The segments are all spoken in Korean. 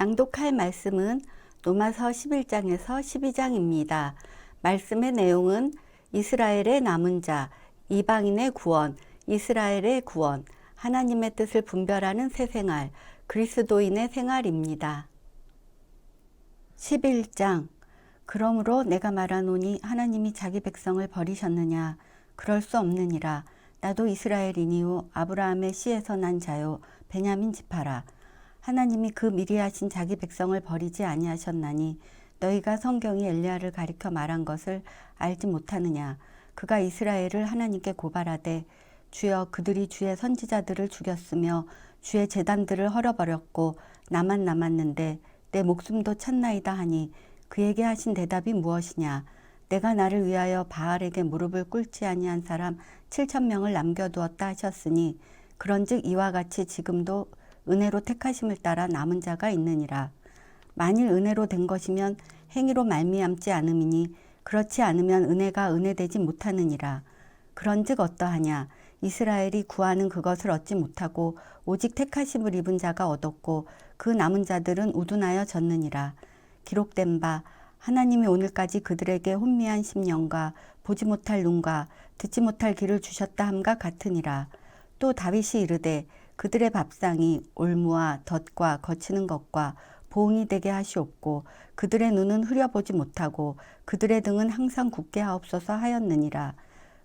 낭독할 말씀은 로마서 11장에서 12장입니다. 말씀의 내용은 이스라엘의 남은 자, 이방인의 구원, 이스라엘의 구원, 하나님의 뜻을 분별하는 새 생활, 그리스도인의 생활입니다. 11장. 그러므로 내가 말하노니 하나님이 자기 백성을 버리셨느냐? 그럴 수 없느니라. 나도 이스라엘이니요. 아브라함의 씨에서 난 자요. 베냐민 지파라. 하나님이 그 미리 하신 자기 백성을 버리지 아니하셨나니 너희가 성경이 엘리야를 가리켜 말한 것을 알지 못하느냐? 그가 이스라엘을 하나님께 고발하되 주여 그들이 주의 선지자들을 죽였으며 주의 재단들을 헐어버렸고 나만 남았는데 내 목숨도 찼나이다 하니 그에게 하신 대답이 무엇이냐? 내가 나를 위하여 바알에게 무릎을 꿇지 아니한 사람 7천 명을 남겨두었다 하셨으니 그런즉 이와 같이 지금도 은혜로 택하심을 따라 남은 자가 있느니라. 만일 은혜로 된 것이면 행위로 말미암지 않음이니 그렇지 않으면 은혜가 은혜되지 못하느니라. 그런즉 어떠하냐 이스라엘이 구하는 그것을 얻지 못하고 오직 택하심을 입은 자가 얻었고 그 남은 자들은 우둔하여 졌느니라. 기록된 바 하나님이 오늘까지 그들에게 혼미한 심령과 보지 못할 눈과 듣지 못할 귀를 주셨다 함과 같으니라. 또 다윗이 이르되 그들의 밥상이 올무와 덫과 거치는 것과 보응이 되게 하시옵고 그들의 눈은 흐려보지 못하고 그들의 등은 항상 굳게 하옵소서 하였느니라.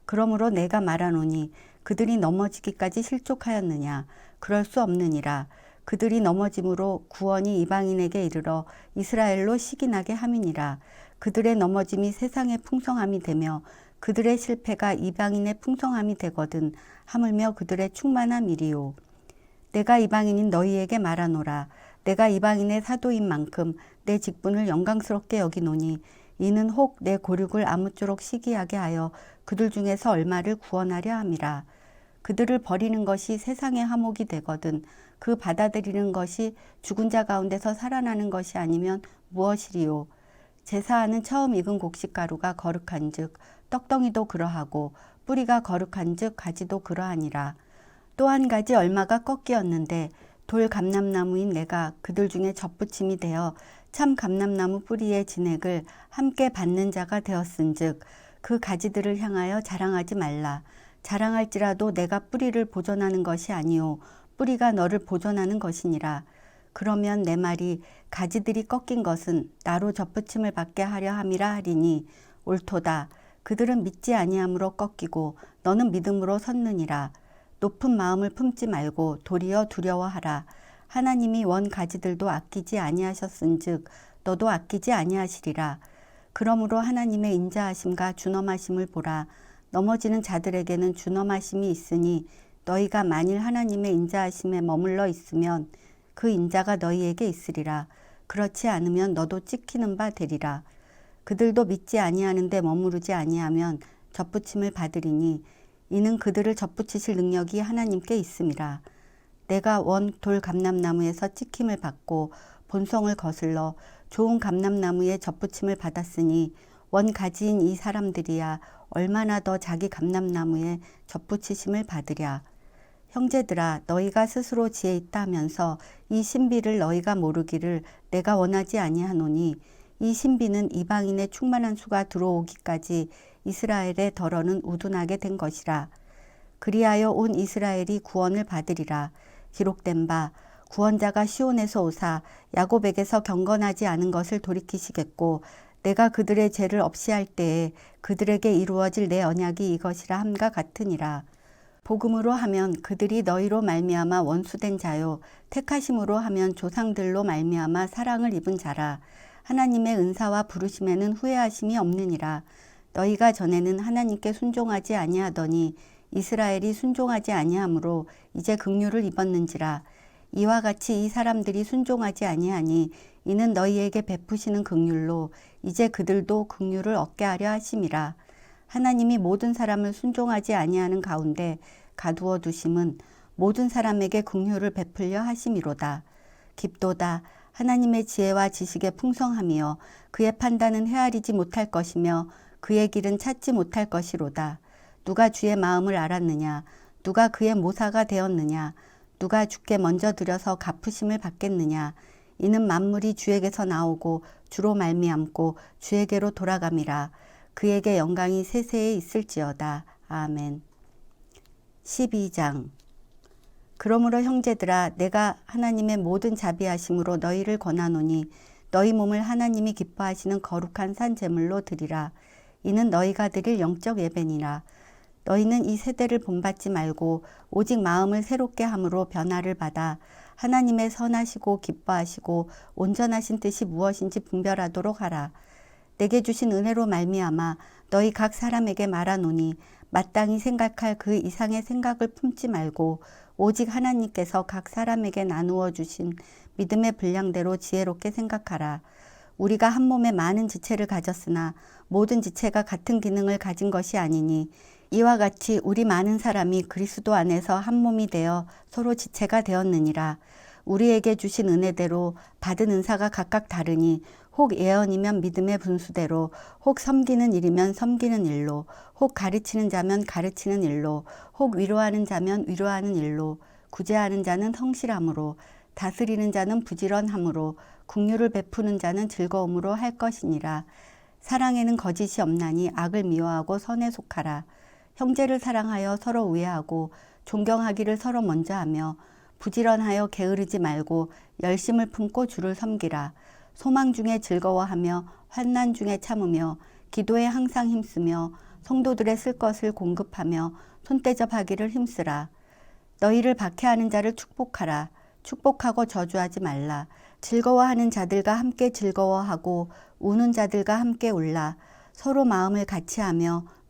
그러므로 내가 말하노니 그들이 넘어지기까지 실족하였느냐? 그럴 수 없느니라. 그들이 넘어짐으로 구원이 이방인에게 이르러 이스라엘로 시기나게 함이니라. 그들의 넘어짐이 세상의 풍성함이 되며 그들의 실패가 이방인의 풍성함이 되거든 하물며 그들의 충만한 일이요. 내가 이방인인 너희에게 말하노라. 내가 이방인의 사도인 만큼 내 직분을 영광스럽게 여기노니 이는 혹 내 고륙을 아무쪼록 시기하게 하여 그들 중에서 얼마를 구원하려 함이라 그들을 버리는 것이 세상의 화목이 되거든 그 받아들이는 것이 죽은 자 가운데서 살아나는 것이 아니면 무엇이리요? 제사하는 처음 익은 곡식 가루가 거룩한즉 떡덩이도 그러하고 뿌리가 거룩한즉 가지도 그러하니라. 또 한 가지 얼마가 꺾이었는데 돌 감람나무인 내가 그들 중에 접붙임이 되어 참 감람나무 뿌리의 진액을 함께 받는 자가 되었은즉 그 가지들을 향하여 자랑하지 말라 자랑할지라도 내가 뿌리를 보존하는 것이 아니요 뿌리가 너를 보존하는 것이니라. 그러면 내 말이 가지들이 꺾인 것은 나로 접붙임을 받게 하려 함이라 하리니 옳도다. 그들은 믿지 아니함으로 꺾이고 너는 믿음으로 섰느니라. 높은 마음을 품지 말고 도리어 두려워하라. 하나님이 원 가지들도 아끼지 아니하셨은즉 너도 아끼지 아니하시리라. 그러므로 하나님의 인자하심과 준엄하심을 보라 넘어지는 자들에게는 준엄하심이 있으니 너희가 만일 하나님의 인자하심에 머물러 있으면 그 인자가 너희에게 있으리라. 그렇지 않으면 너도 찍히는 바 되리라. 그들도 믿지 아니하는데 머무르지 아니하면 접붙임을 받으리니 이는 그들을 접붙이실 능력이 하나님께 있음이라 내가 원 돌 감람나무에서 찍힘을 받고 본성을 거슬러 좋은 감람나무에 접붙임을 받았으니 원 가지인 이 사람들이야 얼마나 더 자기 감람나무에 접붙이심을 받으랴. 형제들아 너희가 스스로 지혜 있다 하면서 이 신비를 너희가 모르기를 내가 원하지 아니하노니 이 신비는 이방인의 충만한 수가 들어오기까지 이스라엘의 덜어는 우둔하게 된 것이라. 그리하여 온 이스라엘이 구원을 받으리라. 기록된 바 구원자가 시온에서 오사 야곱에게서 경건하지 않은 것을 돌이키시겠고 내가 그들의 죄를 없이 할 때에 그들에게 이루어질 내 언약이 이것이라 함과 같으니라. 복음으로 하면 그들이 너희로 말미암아 원수된 자요. 택하심으로 하면 조상들로 말미암아 사랑을 입은 자라. 하나님의 은사와 부르심에는 후회하심이 없느니라. 너희가 전에는 하나님께 순종하지 아니하더니 이스라엘이 순종하지 아니하므로 이제 긍휼을 입었는지라. 이와 같이 이 사람들이 순종하지 아니하니 이는 너희에게 베푸시는 긍휼로 이제 그들도 긍휼을 얻게 하려 하심이라. 하나님이 모든 사람을 순종하지 아니하는 가운데 가두어 두심은 모든 사람에게 긍휼을 베풀려 하심이로다. 깊도다. 하나님의 지혜와 지식의 풍성함이요 그의 판단은 헤아리지 못할 것이며 그의 길은 찾지 못할 것이로다. 누가 주의 마음을 알았느냐? 누가 그의 모사가 되었느냐? 누가 주께 먼저 들여서 갚으심을 받겠느냐 이는 만물이 주에게서 나오고 주로 말미암고 주에게로 돌아감이라 그에게 영광이 세세에 있을지어다. 아멘. 12장 그러므로 형제들아 내가 하나님의 모든 자비하심으로 너희를 권하노니 너희 몸을 하나님이 기뻐하시는 거룩한 산 제물로 드리라 이는 너희가 드릴 영적 예배니라 너희는 이 세대를 본받지 말고 오직 마음을 새롭게 함으로 변화를 받아 하나님의 선하시고 기뻐하시고 온전하신 뜻이 무엇인지 분별하도록 하라 내게 주신 은혜로 말미암아 너희 각 사람에게 말하노니 마땅히 생각할 그 이상의 생각을 품지 말고 오직 하나님께서 각 사람에게 나누어 주신 믿음의 분량대로 지혜롭게 생각하라. 우리가 한 몸에 많은 지체를 가졌으나 모든 지체가 같은 기능을 가진 것이 아니니 이와 같이 우리 많은 사람이 그리스도 안에서 한 몸이 되어 서로 지체가 되었느니라. 우리에게 주신 은혜대로 받은 은사가 각각 다르니 혹 예언이면 믿음의 분수대로 혹 섬기는 일이면 섬기는 일로 혹 가르치는 자면 가르치는 일로 혹 위로하는 자면 위로하는 일로 구제하는 자는 성실함으로 다스리는 자는 부지런함으로 국류를 베푸는 자는 즐거움으로 할 것이니라 사랑에는 거짓이 없나니 악을 미워하고 선에 속하라 형제를 사랑하여 서로 우애하고 존경하기를 서로 먼저 하며 부지런하여 게으르지 말고 열심을 품고 주를 섬기라. 소망 중에 즐거워하며 환난 중에 참으며 기도에 항상 힘쓰며 성도들의 쓸 것을 공급하며 손대접하기를 힘쓰라. 너희를 박해하는 자를 축복하라. 축복하고 저주하지 말라. 즐거워하는 자들과 함께 즐거워하고 우는 자들과 함께 울라. 서로 마음을 같이 하며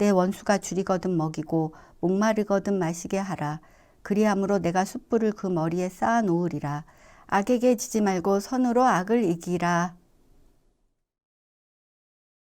내 원수가 줄이거든 먹이고 목마르거든 마시게 하라. 그리함으로 내가 숯불을 그 머리에 쌓아 놓으리라. 악에게 지지 말고 선으로 악을 이기라.